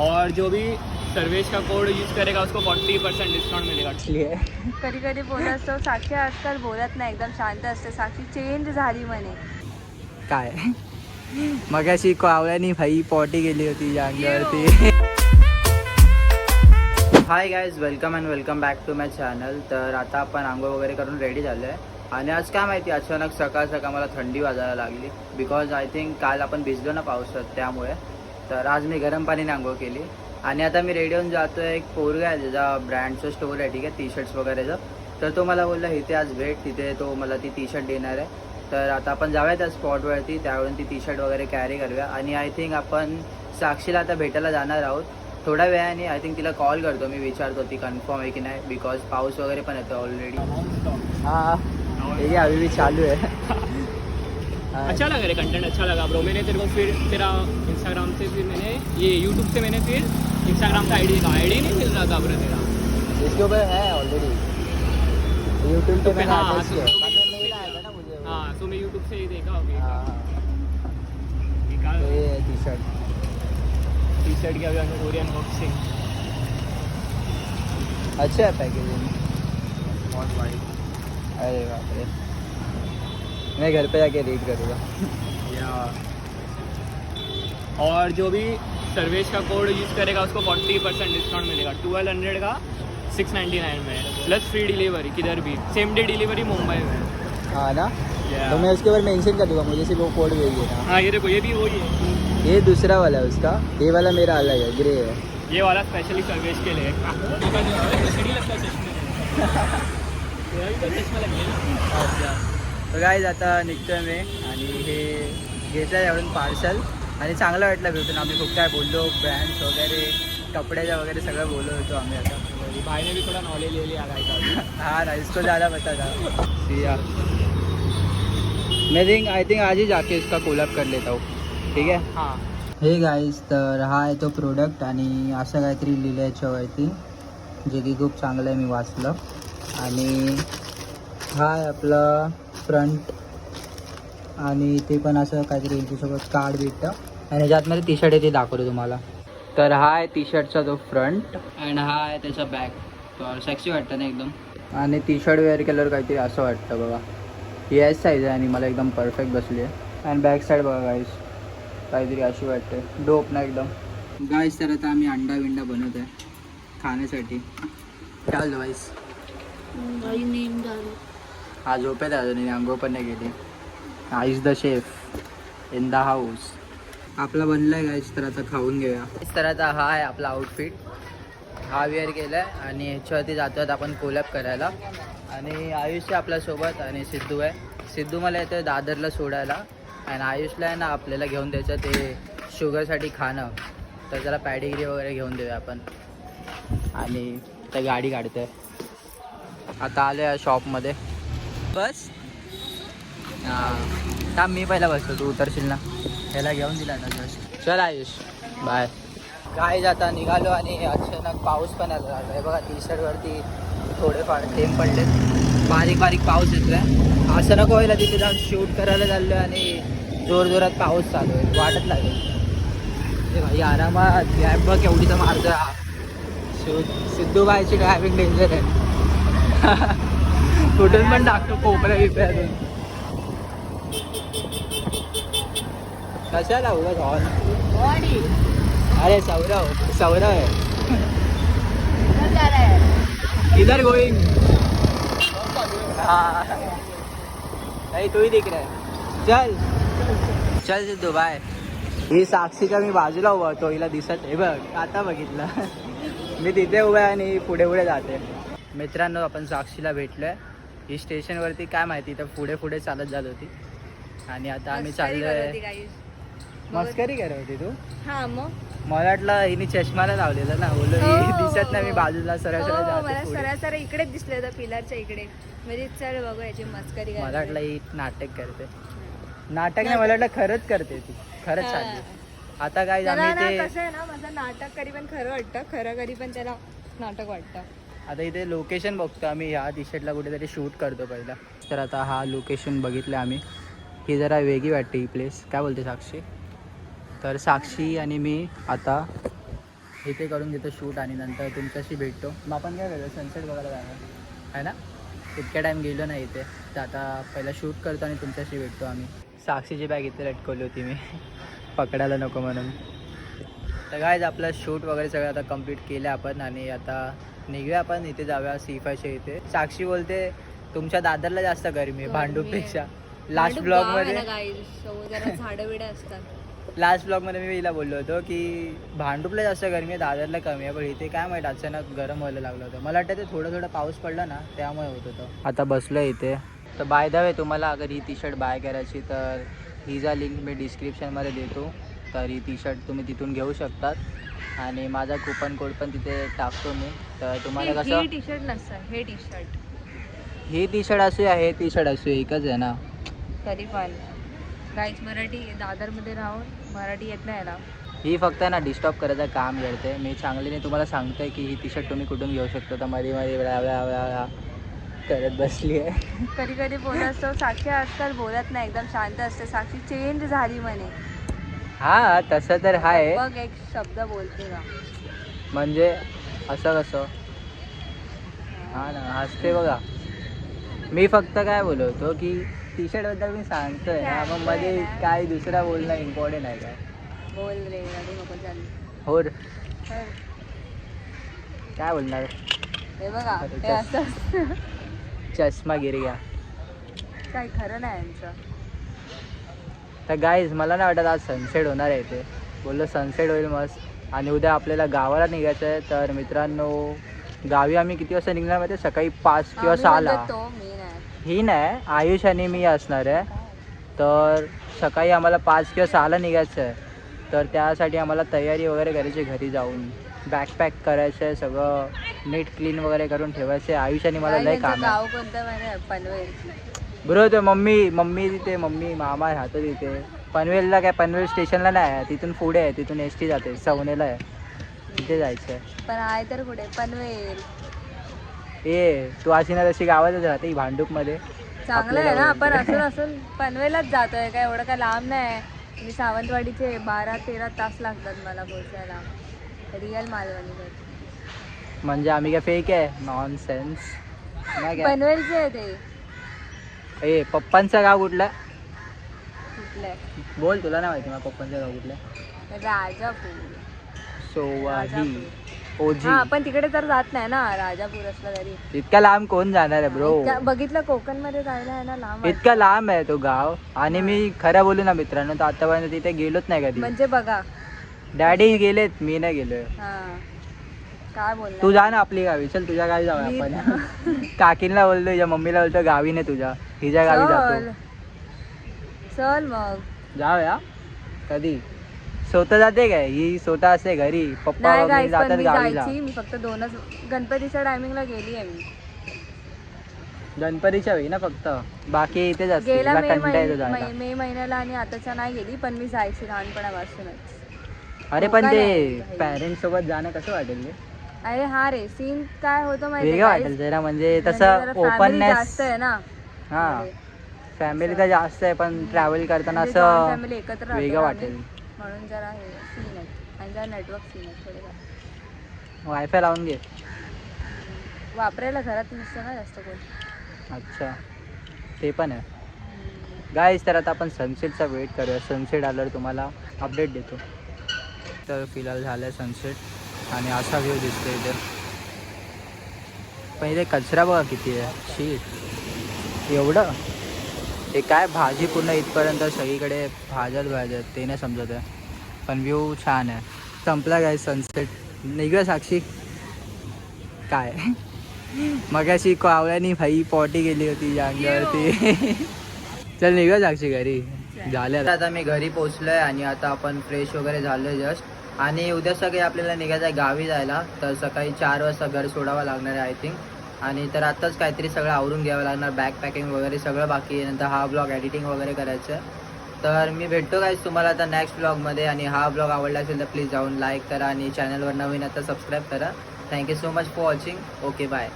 और जो भी सर्वेश का कोड यूज़ करेगा उसको फोर्टी परसेंट डिस्काउंट मिलेगा। आहे कधी कधी बोलत असतो साक्षी आजकाल बोलत नाही एकदम शांत असते साक्षी चेंज झाली म्हणे. काय? मग अशी कावळ्यानी भाई पॉटी गेली होती या. अंगावरती hi guys welcome and welcome back to my channel तर आता आपण आंघोळ वगैरे करून रेडी झालो आहे आणि आज काय माहिती अचानक सकाळ सकाळ मला थंडी वाजायला लागली. बिकॉज आय थिंक काल आपण भिजलो ना पावसात त्यामुळे. तर आज मी गरम पाणीने आंघोळ केली. आणि आता मी रेडी होऊन जातो एक पोरगा आहे त्याचा ब्रँडचं स्टोर आहे ठीक आहे? टी शर्ट्स वगैरेचं. तर तो मला बोलला इथे आज भेट तिथे तो मला ती टी शर्ट देणार आहे. तर आता आपण जाऊया त्या स्पॉटवरती त्यावरून ती टी शर्ट वगैरे कॅरी करूया. आणि आय थिंक आपण साक्षीला आता भेटायला जाणार आहोत. थोड्या वेळाने आय थिंक तिला कॉल करतो मी विचारतो ती कन्फर्म आहे की नाही बिकॉज पाऊस वगैरे पण येतो ऑलरेडी हा हे अभी भी चालू आहे. अच्छा लगा रे कंटेंट अच्छा लगा ब्रो मैंने तेरे को फिर तेरा इंस्टाग्राम से फिर मैंने ये यूट्यूब से मैंने फिर इंस्टाग्राम का आईडी देखा। आईडी नहीं मिल रहा था ब्रो तेरा। इसके ऊपर है ऑलरेडी यूट्यूब पे मैंने हाँ, है। तो- में। हाँ तो मैं यूट्यूब से ही देखा अभी हाँ, निकाल। तो ये टी शर्ट टी शर्ट की अभी कोरियन अनबॉक्सिंग अच्छा है पैकेजिंग बहुत भाई अरे बाप रे। मैं घर पे जाके रीड करूँगा। या और जो भी सर्वेश का कोड यूज़ करेगा उसको फोर्टी परसेंट डिस्काउंट मिलेगा। ट्वेल्व हंड्रेड का सिक्स नाइन्टी नाइन में। प्लस फ्री डिलीवरी किधर भी। सेम डे डिलीवरी मुंबई में। हाँ ना? Yeah. तो मैं उसके ऊपर मेंशन कर दूँगा मुझे सिर्फ़ वो कोड भेजिए ना। हाँ ये देखो ये भी वही है। ये दूसरा वाला है उसका। ये वाला मेरा अलग है ग्रे है। ये वाला स्पेशली सर्वेश के लिए। चश्मा तर गाईज आता निघतोय मी आणि हे घेतलं एवढून पार्सल आणि चांगलं वाटलं भेटून. आम्ही खूप काय बोललो ब्रँड्स वगैरे कपड्याच्या वगैरे सगळं बोलत होतो आम्ही आता. ने भी थोड़ा नॉलेज ले लिया गाय का भी। हाँ ना इसको ज़्यादा पता था सिया मैं थिंक आई थिंक आज ही जाके इसका कोलअप कर लेता हूँ. ठीक आहे? हाँ हे. गाईज तर हा आहे तो प्रोडक्ट आणि असं काहीतरी लिहिलं याच्यावरती जे की खूप चांगलं आहे मी वाचलं. आणि हा आहे आपला फ्रंट आणि ते पण असं काहीतरी यांच्यासोबत कार्ड भेटतं. आणि ह्याच्यात मध्ये टी शर्ट आहे ते दाखवतो तुम्हाला. तर हा आहे टी शर्टचा तो फ्रंट अँड हा आहे त्याचा बॅक तर सेक्सी वाटतं ना एकदम? आणि टी शर्ट वेअर केल्यावर काहीतरी असं वाटतं बघा. ही एस साईज आहे आणि मला एकदम परफेक्ट बसली आहे. आणि बॅक साईड बघा गाईस काहीतरी अशी वाटते. डोप ना एकदम. गाईस तर आता आम्ही अंडा विंडा बनवत आहे खाण्यासाठी. काय झालं. गाईस हा झोपेत आहे अजून अंघोळ पण नाही गेली. Eyes the chef in the house. आपला बनलाय गाईस तर आता खाऊन घेऊया. तर आता हा आहे आपला आउटफिट हा वेअर केला आहे आणि ह्याच्यावरती जातो आपण कोलॅप करायला. आणि आयुष आहे आपल्यासोबत आणि सिद्धू आहे. सिद्धू मला येतो दादरला सोडायला. आणि आयुषला आहे ना आपल्याला घेऊन द्यायचं ते शुगरसाठी खाणं. तर त्याला पॅडिगिरी वगैरे घेऊन देऊया आपण. आणि त्या गाडी काढतोय. आता आलो या शॉपमध्ये बस. हां. थांब मी पहिला बसतो. तू उतरशील ना. त्याला घेऊन दिला ना जस्ट चल आयुष. बाय काय आता निघालो आणि अचानक पाऊस पण आला. आहे बघा टी शर्टवरती थोडेफार थेंब पडले बारीक बारीक पाऊस येतोय. असं नको व्हायला तिथे जाऊन शूट करायला चाललो आणि जोर जोरात पाऊस चालू आहे. वाटत लागेल ते भाई आरामात गॅप बघ एवढी तर मारतोय. हा. शूट सिद्धू बायची ड्रायव्हिंग डेंजर आहे. कुठून पण टाकतो कोपऱ्या बिपऱ्यातून कशाला उगाच अरे सौरव सौरव. है किधर गोइंग नहीं तू ही दिख रहा है. चल. चल सिद्धू बाय ही साक्षीच्या मी बाजूला उभा होतो हिला दिसत आहे. बघ आता बघितलं. मी तिथे उभा आहे आणि पुढे पुढे जाते. मित्रांनो आपण साक्षीला भेटलोय. ही स्टेशनवरती काय माहिती तर पुढे पुढे चालत झाली होती. आणि आता आम्ही चाललोय. मस्करी करत होती तू? हा मग? मला वाटलं हिने चष्माला लावलेलं ना बोललो हो, दिसत नाही मी. बाजूला सरळ सरळ हो. सरळ सरळ इकडेच दिसले होतं पिलरच्या इकडे. म्हणजे चल बघू याची मस्करी मला. वाटलं ही नाटक करते. नाटक नाही मला वाटलं खरंच करते ती. खरंच. चालली. आता काय कसं आहे ना माझं नाटक करी पण खरं वाटतं खरं करी पण त्याला नाटक वाटतं. आता इथे लोकेशन बघतो आम्ही. ह्या टी शर्टला कुठेतरी शूट करतो पहिला. तर आता हा लोकेशन बघितलं आम्ही. ही जरा वेगळी वाटते ही प्लेस काय बोलते साक्षी? तर साक्षी आणि मी आता इथे करून घेतो शूट आणि नंतर तुमच्याशी भेटतो. मग आपण काय करतो? सनसेट बघायला जाणार. आहे ना? इतक्या टाईम गेलो नाही इथे. तर आता पहिला शूट करतो आणि तुमच्याशी भेटतो आम्ही. साक्षीची बॅग इथे लटकवली होती मी. पकडायला नको म्हणून. तर काय आपलं शूट वगैरे सगळं आता कंप्लीट केलं आपण आणि आता निघूया आपण इथे जाऊया सी फायच्या इथे. साक्षी बोलते तुमच्या दादरला जास्त गरमी आहे भांडूपपेक्षा लास्ट ब्लॉगमध्ये झाडं बिडं असतात. लास्ट ब्लॉगमध्ये मी हिला बोललो होतो की भांडूपला जास्त गरमी आहे दादरला कमी आहे पण इथे काय माहिती अचानक गरम व्हायला लागलं होतं. मला वाटतं ते थोडं थोडं पाऊस पडला ना त्यामुळे होत होतं. आता बसलो इथे. तर बाय द वे तुम्हाला अगर ही टी शर्ट बाय करायची तर हिचा लिंक मी डिस्क्रिप्शनमध्ये देतो. तर ही टी शर्ट तुम्ही तिथून घेऊ शकतात. आणि माझा कुपन कोड पण तिथे टाकतो मी. तर तुम्हाला कसं टी शर्ट नसतं हे टी शर्ट ही टी शर्ट असू हे टी शर्ट असू एकच आहे ना. तरी पण. गाईच मराठी दादरमध्ये राहून मराठी येत नाही याला ही फक्त ना डिस्टर्ब करायचं काम करते. मी चांगलीने तुम्हाला सांगतोय की ही टी शर्ट तुम्ही कुठून घेऊ शकता. तर मध्ये मध्ये वेळा वेळा वेळा करत बसली आहे कधी कधी बोलत असतो साक्षी आजकाल बोलत नाही एकदम शांत असते. साक्षी चेंज झाली म्हणे. हा तसं तर बघ एक शब्द बोलते का म्हणजे असं कसं? हा ना हसते बघा. मी फक्त काय बोलवतो की टी शर्टबद्दल मी सांगतोय. ना मग मध्ये काय दुसरा बोलणं इम्पॉर्टंट आहे काय बोल रे रडू नको चालू. तर काय बोलणार? हे बघा हे असं. चष्मा गिर गया. काय खरं नाही यांचं तर गाईज मला नाही वाटत आज सनसेट होणार आहे इथे. बोललो सनसेट होईल मस्त. आणि उद्या आपल्याला गावाला निघायचं आहे. तर मित्रांनो गावी आम्ही किती वाजता निघणार माहिती आहे? सकाळी पाच किंवा सहाला. तो ही नाही. आयुष आणि मी असणार आहे. तर सकाळी आम्हाला पाच किंवा सहाला निघायचं आहे. तर त्यासाठी आम्हाला तयारी वगैरे करायची घरी जाऊन. बॅकपॅक करायचं आहे सगळं नीट क्लीन वगैरे करून ठेवायचं आहे आयुष आणि मला लय काम आहे. बरोबर ते मम्मी मम्मी तिथे मम्मी मामा राहतो तिथे. पनवेलला काय पनवेल स्टेशनला नाही आहे तिथून पुढे आहे तिथून एस टी जाते सवनेला आहे. तिथे जायचं आहे. पण आहे तर कुठे पनवेल. ए तू अशी ना तशी गावातच राहते ही भांडूपमध्ये. चांगलं आहे ना आपण बोलते. असून असून पनवेलच जातोय काय एवढं काय लांब नाही मी सावंतवाडीचे बारा तेरा तास लागतात मला पोचायला रिअल मालवणी म्हणजे आम्ही काय फेक आहे? नॉन सेन्स पनवेलचे आहे ते. ए पप्पांचं गाव कुठलं? बोल तुला नाही माहिती मला पप्पांचं गाव कुठलं? राजापूर. सोवाही. ओजी हा आपण तिकडे तर जात नाही ना राजापूर असला तरी. इतका लांब कोण जाणार आहे ब्रो बघितलं कोकणमध्ये जायला आहे ना लांब. इतका लांब आहे तो गाव. आणि मी खरं बोलू ना मित्रांनो तर आतापर्यंत तिथे गेलोच नाही कधी. म्हणजे बघा. डॅडी गेलेत मी नाही गेलोय. हा. काय तू बोलणार जा ना आपली गावी. चल तुझ्या गावी जाऊया मी- आपण. काकींना बोलतो तुझ्या मम्मीला बोलतो गावी नाही तुझ्या. हिच्या गावी चल जातो. चल. मग. जाऊया कधी? स्वतः जाते काय? ही स्वतः असते घरी. पप्पा नाही मम्मी गाईस पण जातात मी गावीला जायची. मी फक्त दोनच गणपतीच्या टायमिंगला गेली आहे मी. गणपतीच्या वेळी ना फक्त? बाकी इथेच असते. गेल्या तिला मे कंटाळा येतो महिन- जायला. मै- मे महिन्याला आणि आताच्या नाही गेली पण मी जायची लहानपणापासूनच. अरे पण ते. पॅरेंट्स सोबत जाणं कसं वाटेल रे? अरे हा रे सीन काय होतं माहिती वेगळं वाटेल जरा. म्हणजे तसं ओपननेस जास्त आहे ना. हा. फॅमिली तर जास्त आहे पण ट्रॅव्हल करताना म्हणजे असं family एकत्र राहतो वेगळं वाटेल. आम्ही. म्हणून जरा हे सीन आहेत. आणि जरा नेटवर्क सीन थोडे वायफाय लावून घे. वापरायला घरात नसतं ना जास्त कोण. अच्छा. ते पण आहे. गाईज तर आता आपण सनसेटचा वेट करूया. सनसेट आल्यावर तुम्हाला अपडेट देतो. तर फिलहाल झालं आहे सनसेट आणि असा व्ह्यू दिसतो इथे. पण इथे कचरा बघा किती आहे. शीट एवढं? हे काय भाजी पूर्ण इथपर्यंत सगळीकडे भाज्याच भाज्या आहेत ते नाही समजत आहे. पण व्ह्यू छान आहे. संपला काय सनसेट निघूया साक्षी. काय? मगाशी कावळ्यानी भाई पॉटी गेली होती अंगावरती चल निघा साक्षी घरी. झालं आता. मी घरी पोचलोय आणि आता आपण फ्रेश वगैरे झालोय जस्ट आणि उद्या सकाळी आपल्याला निघायचं आहे गावी जायला. तर सकाळी चार वाजता घर सोडावं लागणार आहे आय थिंक आणि तर आत्ताच काहीतरी सगळं आवरून घ्यावं लागणार बॅग पॅकिंग वगैरे सगळं बाकी आहे. नंतर हा ब्लॉग एडिटिंग वगैरे करायचं. तर मी भेटतो काय तुम्हाला आता नेक्स्ट ब्लॉगमध्ये आणि हा ब्लॉग आवडला असेल तर प्लीज जाऊन लाईक करा आणि चॅनलवर नवीन आता सबस्क्राईब करा. Thank you so much for watching okay bye